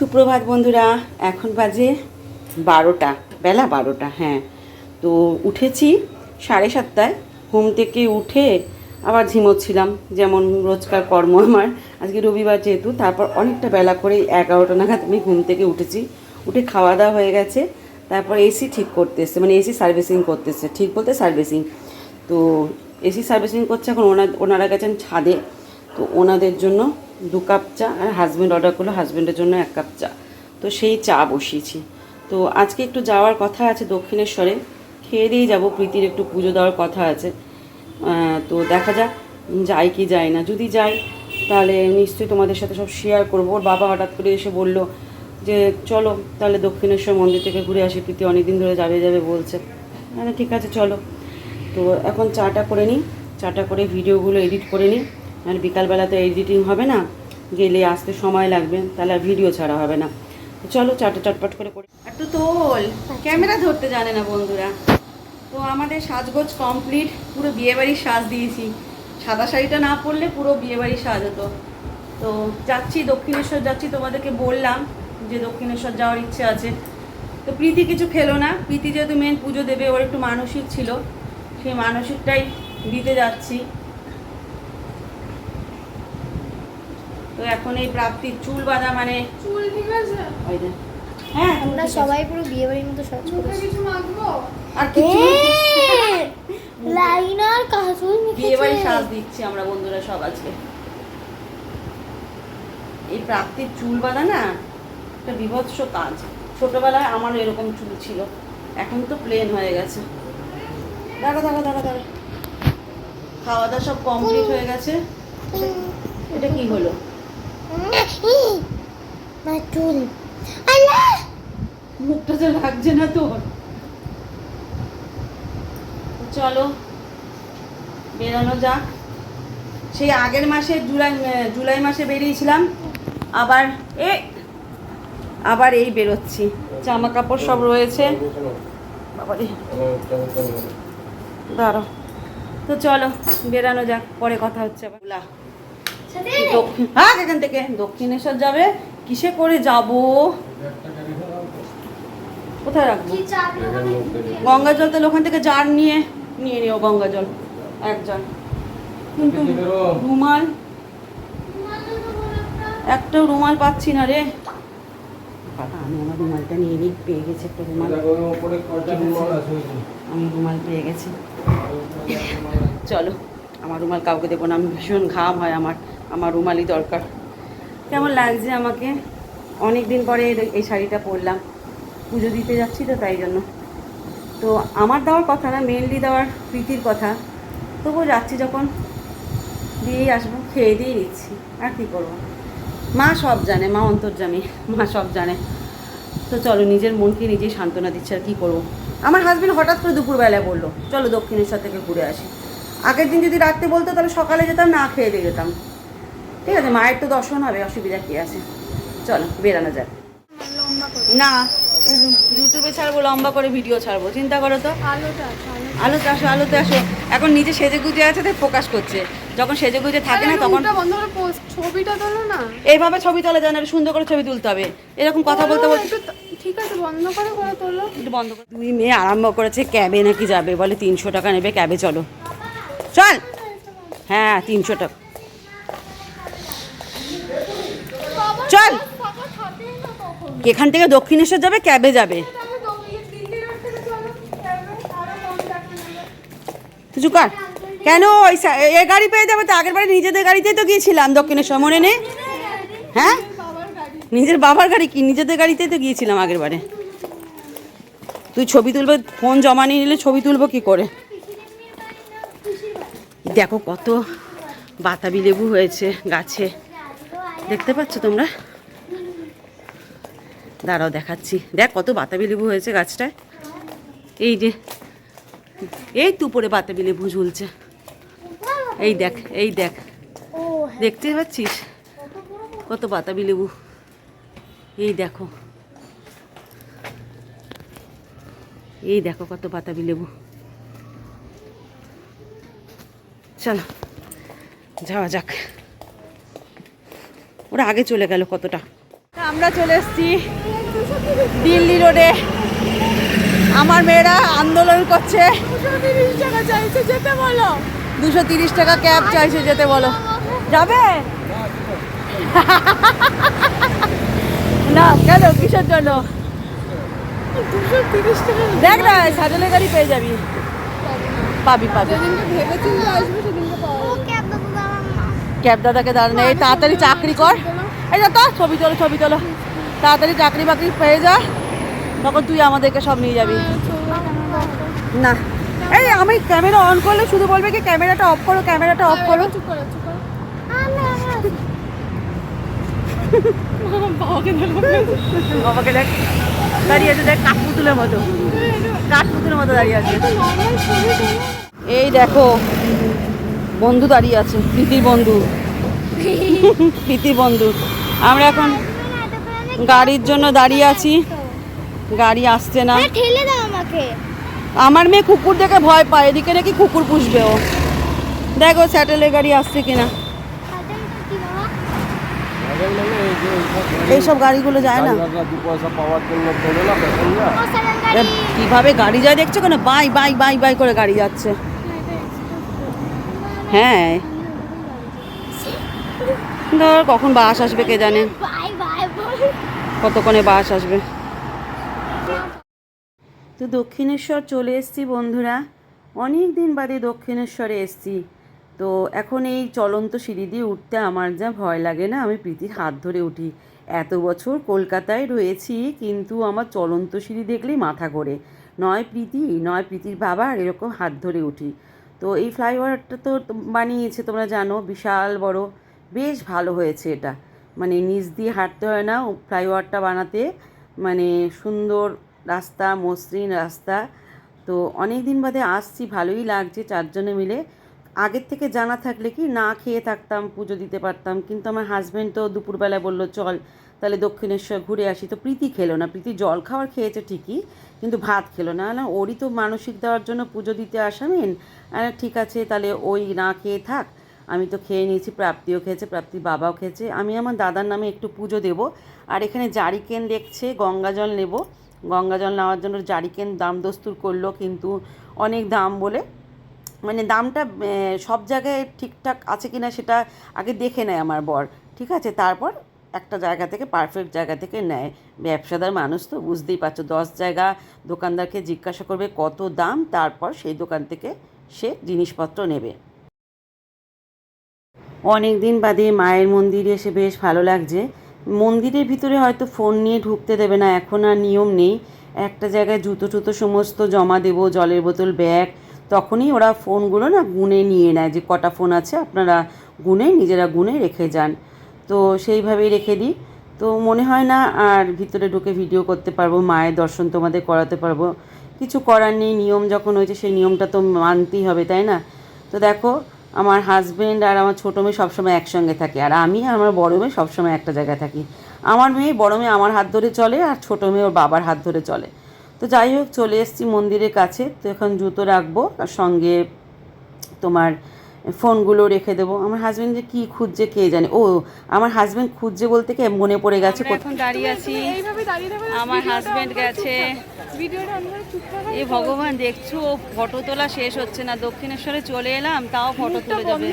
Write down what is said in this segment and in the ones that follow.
সুপ্রভাত বন্ধুরা, এখন বাজে বারোটা, বেলা বারোটা হ্যাঁ। তো উঠেছি সাড়ে সাতটায়, ঘুম থেকে উঠে আবার ঝিমোচ্ছিলাম, যেমন রোজকার কর্ম আমার। আজকে রবিবার যেহেতু, তারপর অনেকটা বেলা করে এগারোটা নাগাদ আমি ঘুম থেকে উঠেছি। উঠে খাওয়া দাওয়া হয়ে গেছে, তারপর এসি ঠিক করতে এসছে মানে এসি সার্ভিসিং করতেছে ঠিক বলতে সার্ভিসিং তো এসি সার্ভিসিং করছে এখন ওনার, ওনারা গেছেন ছাদে, তো ওনাদের জন্য দু কাপ চা আর হাজব্যান্ড অর্ডার করল হাজব্যান্ডের জন্য এক কাপ চা। তো সেই চা বসিয়েছি। তো আজকে একটু যাওয়ার কথা আছে দক্ষিণেশ্বরে। খেয়ে দিয়ে যাব, প্রীতির একটু পুজো দেওয়ার কথা আছে। তো দেখা যাক, যাই কি যায় না। যদি যাই, তাহলে নিশ্চয়ই তোমাদের সাথে সব শেয়ার করব। ওর বাবা হঠাৎ করে এসে বলল যে, চলো, তাহলে দক্ষিণেশ্বর মন্দির থেকে ঘুরে আসি। প্রীতি অনেকদিন ধরে যাবে যাবে বলছে। মানে ঠিক আছে, চলো। তো এখন চাটা করে নিই। চাটা করে ভিডিওগুলো এডিট করে নিই। আর বিকালবেলা তো এডিটিং হবে না। গেলে আসতে সময় লাগবে, তাহলে আর ভিডিও ছাড়া হবে না। চলো চাটা চটপট করে করি। একটু তোল, ক্যামেরা ধরতে জানে না বন্ধুরা। তো আমাদের সাজগোজ কমপ্লিট পুরো বিয়েবাড়ির সাজ দিয়েছি। সাদা শাড়িটা না পরলে পুরো বিয়েবাড়ির সাজ হতো। তো যাচ্ছি দক্ষিণেশ্বর, যাচ্ছি তোমাদেরকে বললাম যে দক্ষিণেশ্বর যাওয়ার ইচ্ছে আছে। তো প্রীতি কিছু খেলো না। প্রীতি যেহেতু মেন পুজো দেবে, ওর একটু মানসিক ছিল। সেই মানসিকটাই দিতে যাচ্ছি। তো এখন এই প্রাপ্তির চুল বাঁধা মানে চুল ঠিক আছে? হ্যাঁ আমরা সবাই পুরো বিয়ে বাড়ির মতো সাজ করেছি। কিছু মাখবো? আর কিছু লাইনার কাজল বিয়ে বাড়ি সাজ দিচ্ছি আমরা বন্ধুরা সব আজকে। এই প্রাপ্তির চুল বাঁধা না একটা বিভৎস কাজ। ছোটবেলায় আমার এরকম চুল ছিল। এখন তো প্লেন হয়ে গেছে। দাঁড়া দাঁড়া দাঁড়া দাঁড়া। খাওয়া দাওয়া সব কমপ্লিট হয়ে গেছে। এটা কি হলো? না চুল আল্লাহ! মুখটা তো লাগছে না তোর। চলো, বেরোনো যাক। সেই আগের মাসে জুলাই জুলাই মাসে বেরিয়েছিলাম। আবার এ, আবার এই বেরোচ্ছি। জামা কাপড় সব রয়েছে। দাঁড়ো তো চলো, বেরানো যাক, পরে কথা হচ্ছে আবার। দক্ষিণ হ্যাঁ এখান থেকে। দক্ষিণেশ্বর যাবে। কিসে করে যাব? কোথায় রাখব? গঙ্গা জল তাহলে ওখান থেকে জার নিয়ে নিয়ে নিও গঙ্গা জল এক কিন্তু রুমাল একটাও রুমাল পাচ্ছি না রে। আমি আমার রুমালটা নিয়ে নিই পেয়ে গেছি একটা রুমাল। আমি রুমাল পেয়ে গেছি। চলো আমার রুমাল কাউকে দেবো না আমি ভীষণ ঘাম হয় আমার। আমার রুমালি দরকার। কেমন লাগছে আমাকে? অনেক দিন পরে এই- শাড়িটা পরলাম। পুজো দিতে যাচ্ছি তো তাই জন্য। তো আমার দেওয়ার কথা না মেনলি দেওয়ার প্রীতির কথা। তবুও যাচ্ছি যখন, দিয়েই আসব, খেয়ে দিয়েই নিচ্ছি। আর কী করব? মা সব জানে, মা অন্তর্জামী, মা সব জানে। তো চলো, নিজের মনকে নিজেই সান্ত্বনা দিচ্ছে, আর কী করব? আমার হাজব্যান্ড হঠাৎ করে দুপুরবেলায় বলল, চলো দক্ষিণেশ্বর থেকে ঘুরে আসি। আগের দিন যদি রাত্রে বলতো, তাহলে সকালে যেতাম, না খেয়ে দিয়ে যেতাম। ঠিক আছে মায়ের তো দর্শন হবে অসুবিধা কী আছে? চলো বেরানো যাক। না ইউটিউবে ছাড়বো লম্বা করে ভিডিও ছাড়বো চিন্তা করো তো। আলোতে আসো আলোতে আসো এখন নিজে সেজে গুজে আছে তাই ফোকাস করছে। যখন সেজে গুজে থাকে না তখন ছবিটা তোলো না। এইভাবে ছবি তোলা যায় না সুন্দর করে ছবি তুলতে হবে। এরকম কথা বলতে বলতে ঠিক আছে বন্ধ করে করে তোলো। একটু বন্ধ করে দুই মেয়ে আরম্ভ করেছে ক্যাবে নাকি যাবে? বলে তিনশো টাকা নেবে ক্যাবে চলো। চল! হ্যাঁ তিনশো টাকা। চল। এখান থেকে দক্ষিণেশ্বর যাবে ক্যাবে যাবে। কিছু কর। কেন ওই এ গাড়ি পেয়ে যাবে তো? আগের বারে নিজেদের গাড়িতেই তো গিয়েছিলাম দক্ষিণেশ্বর মনে নেই? হ্যাঁ? নিজের বাবার গাড়ি কি? নিজেদের গাড়িতেই তো গিয়েছিলাম আগের বারে। তুই ছবি তুলবে ফোন জমা নিয়ে নিলে ছবি তুলবো কি করে? দেখো কত বাতাবি লেবু হয়েছে গাছে। দেখতে পাচ্ছ তোমরা? দাঁড়াও দেখাচ্ছি। দেখ কত বাতাবি লেবু হয়েছে গাছটায়। এই যে, এই তো বাতাবি লেবু ঝুলছে। এই দেখ এই দেখ। দেখতে পাচ্ছিস? কত বাতাবি লেবু। এই দেখো। এই দেখো কত বাতাবি লেবু। চলো, যাওয়া যাক। ওরা আগে চলে গেল কতটা। আমরা চলে এসেছি দিল্লি রোডে আমার মেয়েরা আন্দোলন করছে। দুশো তিরিশ টাকা ক্যাব চাইছে, যেতে বলো। যাবে? না, কেন? কিসের জন্য? দেখ না স্যাটেলের গাড়ি পেয়ে যাবি। পাবি পাবি। ক্যাব দাদাকে দাঁড়ানো এই তাড়াতাড়ি চাকরি কর। এই যা তো ছবি তোলো ছবি তোলো। তাড়াতাড়ি চাকরি বাকরি পেয়ে যা তখন তুই আমাদেরকে সব নিয়ে যাবি? না। এই আমি ক্যামেরা অন করলে শুধু বলবে কি ক্যামেরাটা অফ করো ক্যামেরাটা অফ করো। বাবাকে দেখ। দাঁড়িয়ে আছে দেখ কাঠপুতুলের মতো। কাঠপুতুলের মতো দাঁড়িয়ে আছে। এই দেখো বন্ধু দাঁড়িয়ে আছে প্রীতির বন্ধু। প্রীতির বন্ধু। আমরা এখন গাড়ির জন্য দাঁড়িয়ে আছি। গাড়ি আসছে না। হ্যাঁ, ঠেলে দাও আমাকে। আমার মেয়ে কুকুর দেখে ভয় পায় এদিকে নাকি কুকুর পুষবে ও। দেখো স্যাটেলের গাড়ি আসছে কিনা। এইসব গাড়িগুলো যায় না। কীভাবে গাড়ি যায় দেখছ কেন? বাই বাই বাই বাই করে গাড়ি যাচ্ছে। হ্যাঁ। ধর কখন বাস আসবে কে জানে। Bye bye. কতক্ষণে বাস আসবে? তো দক্ষিণেশ্বর চলে এসেছি বন্ধুরা। অনেক দিন বাদে দক্ষিণেশ্বরে এসেছি। তো এখন এই চলন্ত সিঁড়ি দিয়ে উঠতে আমার যা ভয় লাগে না, আমি প্রীতির হাত ধরে উঠি। এত বছর কলকাতায় রয়েছি, কিন্তু আমার চলন্ত সিঁড়ি দেখলেই মাথা করে নয় প্রীতি, নয় প্রীতির বাবার এরকম হাত ধরে উঠি। তো এই ফ্লাইওভারটা তো বানিয়েছে, তোমরা জানো, বিশাল বড়। বেশ ভালো হয়েছে এটা। মানে নিচ দিয়ে হাঁটতে হয় না, ফ্লাইওভারটা বানাতে। মানে সুন্দর রাস্তা, মসৃণ রাস্তা। তো অনেক দিন বাদে আসছি, ভালোই লাগছে চারজনে মিলে। আগের থেকে জানা থাকলে কি না খেয়ে থাকতাম, পুজো দিতে পারতাম। কিন্তু আমার হাজব্যান্ড তো দুপুরবেলায় বলল, চল তাহলে দক্ষিণেশ্বর ঘুরে আসি। তো প্রীতি খেলো না। প্রীতি জল খাওয়ার খেয়েছে ঠিকই, কিন্তু ভাত খেলো না। না, ওরই তো মানসিক দেওয়ার জন্য পুজো দিতে আসামেন। ঠিক আছে, তাহলে ওই না খেয়ে থাক। আমি তো খেয়ে নিয়েছি, প্রাপ্তিও খেয়েছে প্রাপ্তির বাবাও খেয়েছে। আমি আমার দাদার নামে একটু পুজো দেব। আর এখানে জারিকেন দেখছে, গঙ্গা জল নেব। গঙ্গা জল নেওয়ার জন্য জারিকেন দাম দস্তুর করল, কিন্তু অনেক দাম বলে। মানে দামটা সব জায়গায় ঠিকঠাক আছে কিনা সেটা আগে দেখে নেয় আমার বর, ঠিক আছে? তারপর একটা জায়গা থেকে পারফেক্ট জায়গা থেকে নেয়। ব্যবসাদার মানুষ তো, বুঝতেই পারছ, দশ জায়গা দোকানদারকে জিজ্ঞাসা করবে কত দাম, তারপর সেই দোকান থেকে সে জিনিসপত্র নেবে। অনেক দিন বাদে মায়ের মন্দিরে এসে বেশ ভালো লাগছে। মন্দিরের ভিতরে হয়তো ফোন নিয়ে ঢুকতে দেবে না, এখন আর নিয়ম নেই। একটা জায়গায় জুতো টুতো সমস্ত জমা দেবো, জলের বোতল, ব্যাগ। তখনই ওরা ফোনগুলো না গুনে নিয়ে নেয়, যে কটা ফোন আছে আপনারা গুনে, নিজেরা গুনে রেখে যান। তো সেইভাবেই রেখে দিই। তো মনে হয় না আর ভিতরে ঢুকে ভিডিও করতে পারব, মায়ের দর্শন তোমাদের করাতে পারব। কিছু করার নেই, নিয়ম যখন হয়েছে সেই নিয়মটা তো মানতেই হবে, তাই না? তো দেখো আমার হাজব্যান্ড আর আমার ছোটো মেয়ে সবসময় একসঙ্গে থাকে। আর আমি আর আমার বড় মেয়ে সবসময় একটা জায়গায় থাকি। আমার মেয়ে বড় মেয়ে আমার হাত ধরে চলে আর ছোটো মেয়ে ওর বাবার হাত ধরে চলে। তো যাই হোক চলে এসেছি মন্দিরের কাছে। তো এখন জুতো রাখব আর সঙ্গে তোমার ফোনগুলো রেখে দেবো। আমার হাজব্যান্ড যে কী খুঁজছে কে জানে। ও আমার হাজব্যান্ড খুঁজছে বলতে কে মনে পড়ে গেছে এখন দাঁড়িয়ে আছি। দাঁড়িয়ে আমার হাজব্যান্ড গেছে। ভিডিওটা অন করে চুপ থাকো এই ভগবান দেখছ? ফটো তোলা শেষ হচ্ছে না। দক্ষিণেশ্বরে চলে এলাম তাও ফটো তুলে যাবে।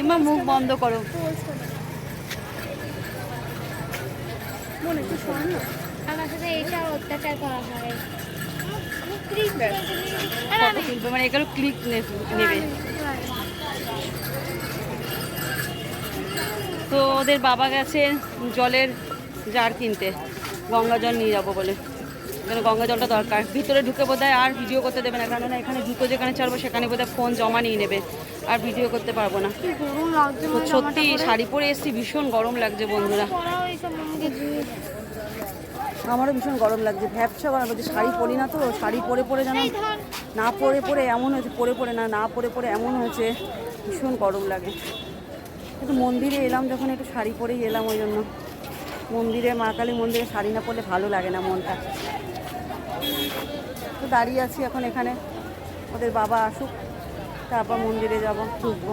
এমা মুখ বন্ধ করো। মনে একটু শোন না। আমার সাথে এটা অত্যাচার করা হয়। ফটো তুলবে মানে এগুলো ক্লিক নেবে। তো ওদের বাবা গেছে জলের জার কিনতে। গঙ্গা জল নিয়ে যাব বলে। এখানে গঙ্গা জলটা দরকার। ভিতরে ঢুকে বোধহয় আর ভিডিও করতে দেবে না কেননা এখানে জুতো যেখানে ছাড়বো সেখানে বোধহয় ফোন জমা নিয়ে নেবে। আর ভিডিও করতে পারব না। সত্যি শাড়ি পরে এসেছি ভীষণ গরম লাগছে বন্ধুরা। আমারও ভীষণ গরম লাগছে। ভ্যাবসা গরম লাগছে। শাড়ি পরি না তো শাড়ি পরে পরে যেন না পরে পরে এমন হয়েছে পরে পরে না না পরে পরে এমন হয়েছে ভীষণ গরম লাগে। একটু মন্দিরে এলাম যখন একটু শাড়ি পরেই এলাম ওই জন্য। মন্দিরে মা কালী মন্দিরে শাড়ি না পরলে ভালো লাগে না মনটা। তো দাঁড়িয়ে আছি এখন এখানে। ওদের বাবা আসুক তারপর মন্দিরে যাব ঢুকবো।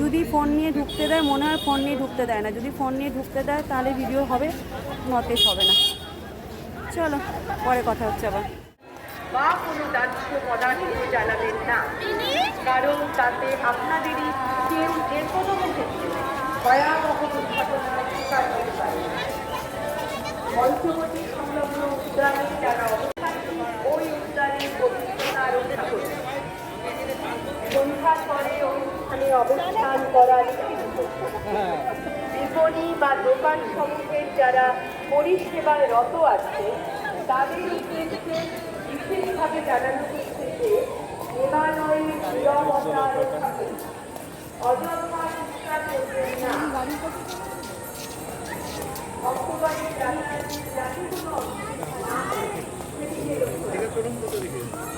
যদি ফোন নিয়ে ঢুকতে দেয় মনে হয় ফোন নিয়ে ঢুকতে দেয় না। যদি ফোন নিয়ে ঢুকতে দেয় তাহলে ভিডিও হবে নতেজ হবে না। চলো পরে কথা হচ্ছে আবার। বা কোনো দাহ্য পদার্থ জ্বালাবেন না। কারণ তাতে আপনাদেরই কেউ যে কোনো ক্ষেত্রে ভয়াবহ দুর্ঘটনার শিকার হতে পারে। উদ্যানে যারা অবস্থান ওই উদ্যানের পবিত্রতা রক্ষা করুন সন্ধ্যার অনুষ্ঠানে অবস্থান করা নিষিদ্ধ বিপণী বা দোকান সমূহের যারা পরিষেবায় রত আছে তাদের উদ্দেশ্যে বিশেষভাবে জানানো হচ্ছে যে হিমালয়ের নিরবতা রক্ষা করুন অযথা করবেন না অক্টোবরের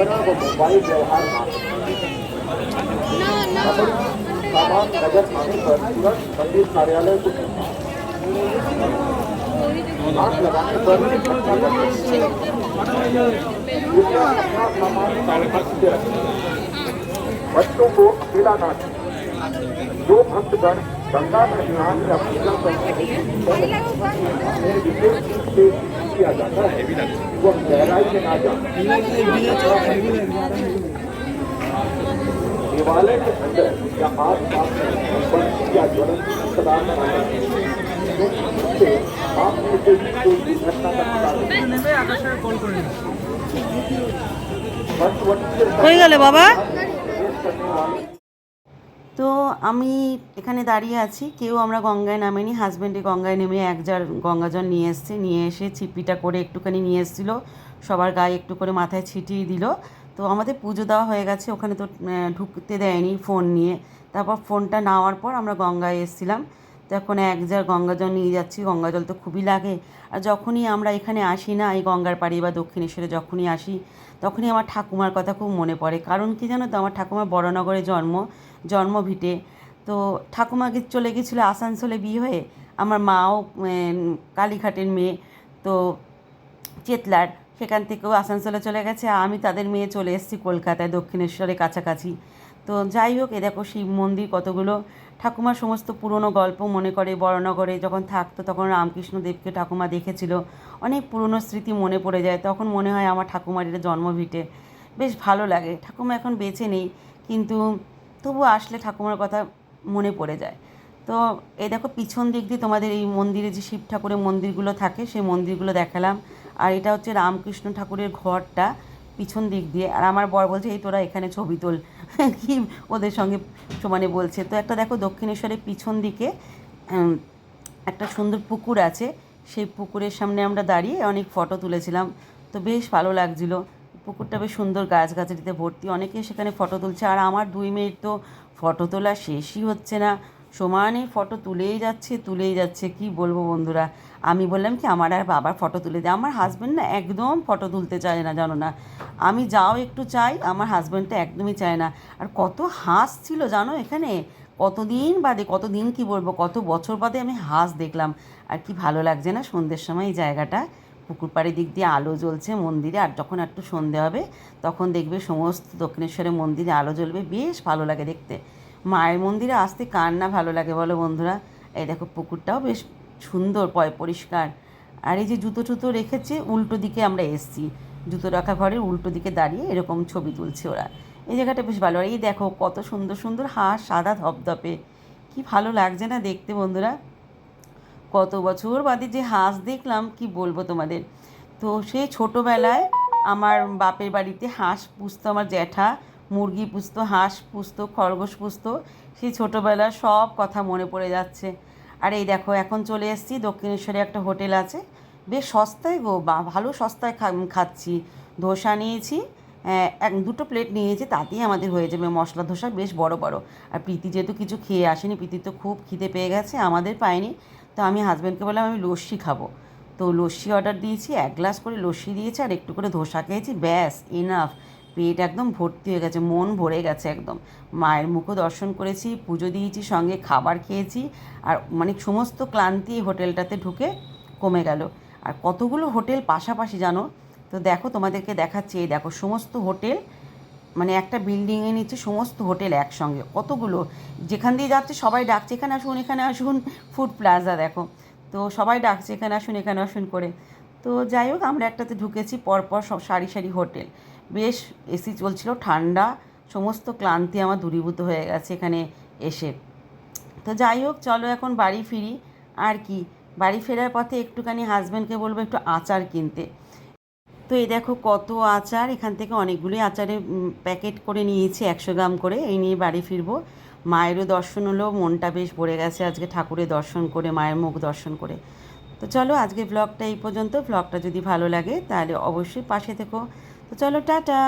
अपना वो मोबाइल व्यवहार कार्यालय बच्चों को अकेला ना जो भक्तगण गंगा में स्नान का पूजन करते हैं विशेष रूप से किया जाता है वो गहराई में ना जाए हिमालय के अंदर या आस पास में या ज्वलन कोई का कोई गल बाबा? তো আমি এখানে দাঁড়িয়ে আছি। কেউ আমরা গঙ্গায় নামেনি হাজব্যান্ডে গঙ্গায় নেমে এক জার গঙ্গা জল নিয়ে এসছে, নিয়ে এসে ছিপিটা করে একটুখানি নিয়ে এসেছিল। সবার গায়ে একটু করে মাথায় ছিটিয়ে দিল। তো আমাদের পুজো দেওয়া হয়ে গেছে, ওখানে তো ঢুকতে দেয়নি ফোন নিয়ে। তারপর ফোনটা নেওয়ার পর আমরা গঙ্গায় এসেছিলাম। তো এখন এক জার গঙ্গা জল নিয়ে যাচ্ছি গঙ্গা জল তো খুবই লাগে। আর যখনই আমরা এখানে আসি না, এই গঙ্গার পাড়ি বা দক্ষিণেশ্বরে যখনই আসি, তখনই আমার ঠাকুমার কথা খুব মনে পড়ে। কারণ কি জানো তো, আমার ঠাকুমার বড়নগরে জন্ম। জন্মভিটে। তো ঠাকুমাকে চলে গেছিল আসানসোলে বিয়ে হয়ে? আমার মাও কালীঘাটের মেয়ে, তো চেতলার সেখান থেকেও আসানসোলে চলে গেছে। আমি তাদের মেয়ে চলে এসেছি কলকাতায় দক্ষিণেশ্বরের কাছাকাছি। তো যাই হোক, এ দেখো শিব মন্দির কতগুলো। ঠাকুমার সমস্ত পুরনো গল্প মনে করে বড়নগরে যখন থাকতো তখন রামকৃষ্ণদেবকে ঠাকুমা দেখেছিল। অনেক পুরনো স্মৃতি মনে পড়ে যায়, তখন মনে হয় আমার ঠাকুমার এটা জন্মভিটে। বেশ ভালো লাগে। ঠাকুমা এখন বেঁচে নেই, কিন্তু তবু আসলে ঠাকুমার কথা মনে পড়ে যায়। তো এই দেখো, পিছন দিক দিয়ে তোমাদের এই মন্দিরে যে শিব ঠাকুরের মন্দিরগুলো থাকে, সেই মন্দিরগুলো দেখালাম। আর এটা হচ্ছে রামকৃষ্ণ ঠাকুরের ঘরটা পিছন দিক দিয়ে। আর আমার বর বলছে, এই তোরা এখানে ছবি তোল। কি ওদের সঙ্গে সমানে বলছে। তো একটা দেখো, দক্ষিণেশ্বরের পিছন দিকে একটা সুন্দর পুকুর আছে। সেই পুকুরের সামনে আমরা দাঁড়িয়ে অনেক ফটো তুলেছিলাম। তো বেশ ভালো লাগছিল। পুকুরটা বেশ সুন্দর গাছগাছালিতে ভর্তি। অনেকে সেখানে ফটো তুলছে। আর আমার দুই মেয়ের তো ফটো তোলা শেষই হচ্ছে না। সমানে ফটো তুলেই যাচ্ছে তুলেই যাচ্ছে। কি বলব বন্ধুরা? আমি বললাম কি, আমার আর বাবার ফটো তুলে দে আমার হাজব্যান্ড না একদম ফটো তুলতে চায় না, জানো না। আমি যাও একটু চাই, আমার হাজব্যান্ডটা একদমই চায় না। আর কত হাঁস ছিল, জানো এখানে? কতদিন বাদে, কতদিন কি বলব, কত বছর বাদে আমি হাঁস দেখলাম। আর কি ভালো লাগছে না সন্ধ্যের সময় এই জায়গাটা? পুকুর পাড়ের দিক দিয়ে আলো জ্বলছে মন্দিরে, আর যখন একটু সন্ধে হবে, তখন দেখবে সমস্ত দক্ষিণেশ্বরের মন্দিরে আলো জ্বলবে। বেশ ভালো লাগে দেখতে। মায়ের মন্দিরে আসতে কার না ভালো লাগে বলো বন্ধুরা? এই দেখো পুকুরটাও বেশ সুন্দর, পয় পরিষ্কার। আর এই যে জুতো টুতো রেখেছে, উল্টো দিকে আমরা এসছি। জুতো রাখা ঘরের উল্টো দিকে দাঁড়িয়ে এরকম ছবি তুলছে ওরা। এই জায়গাটা বেশ ভালো। আর এই দেখো কত সুন্দর সুন্দর হাঁস সাদা ধপধপে। কি ভালো লাগছে না দেখতে বন্ধুরা? কত বছর বাদে যে হাঁস দেখলাম, কি বলব তোমাদের? তো সেই ছোটোবেলায় আমার বাপের বাড়িতে হাঁস পুষতো আমার জ্যাঠা, মুরগি পুষতো, হাঁস পুষতো, খরগোশ পুষতো সেই ছোটোবেলার সব কথা মনে পড়ে যাচ্ছে। আর এই দেখো, এখন চলে এসেছি, দক্ষিণেশ্বরে একটা হোটেল আছে। বেশ সস্তায় গো, বা ভালো সস্তায় খাচ্ছি। ধোসা নিয়েছি এক, দুটো প্লেট নিয়েছি, তাতেই আমাদের হয়ে যাবে মশলা ধোসা, বেশ বড় বড়। আর প্রীতি যেহেতু কিছু খেয়ে আসেনি, প্রীতি তো খুব খিদে পেয়ে গেছে, আমাদের পায়নি। তো আমি হাজব্যান্ডকে বললাম, আমি লস্যি খাব। তো লস্যি অর্ডার দিয়েছি, এক গ্লাস করে লস্যি দিয়েছি আর একটু করে ধোসা খেয়েছি। ব্যাস এনাফ পেট একদম ভর্তি হয়ে গেছে, মন ভরে গেছে একদম। মায়ের মুখও দর্শন করেছি, পুজো দিয়েছি, সঙ্গে খাবার খেয়েছি আর মানে সমস্ত ক্লান্তি হোটেলটাতে ঢুকে কমে গেল। আর কতগুলো হোটেল পাশাপাশি জানো? তো দেখো তোমাদেরকে দেখাচ্ছি, এই দেখো সমস্ত হোটেল মানে একটা বিল্ডিংয়ে নিচে সমস্ত হোটেল একসঙ্গে। কতগুলো? যেখান দিয়ে যাচ্ছে সবাই ডাকছে, এখানে আসুন এখানে আসুন। ফুড প্লাজা দেখো। তো সবাই ডাকছে, এখানে আসুন এখানে আসুন করে। তো যাই হোক, আমরা একটাতে ঢুকেছি, পরপর সব সারি সারি হোটেল বেশ এসি চলছিল, ঠান্ডা, সমস্ত ক্লান্তি আমার দূরীভূত হয়ে গেছে এখানে এসে। তো যাই হোক, চলো এখন বাড়ি ফিরি। আর কি? বাড়ি ফেরার পথে একটুখানি হাজব্যান্ডকে বলব একটু আচার কিনতে। তো এই দেখো কত আচার। এখান থেকে অনেকগুলি আচারে প্যাকেট করে নিয়েছি, একশো গ্রাম করে। এই নিয়ে বাড়ি ফিরবো। মায়েরও দর্শন হলো, মনটা বেশ ভরে গেছে আজকে ঠাকুরের দর্শন করে, মায়ের মুখ দর্শন করে। তো চলো আজকে ব্লগটা এই পর্যন্ত। ব্লগটা যদি ভালো লাগে, তাহলে অবশ্যই পাশে থেকো। তো চলো, টাটা!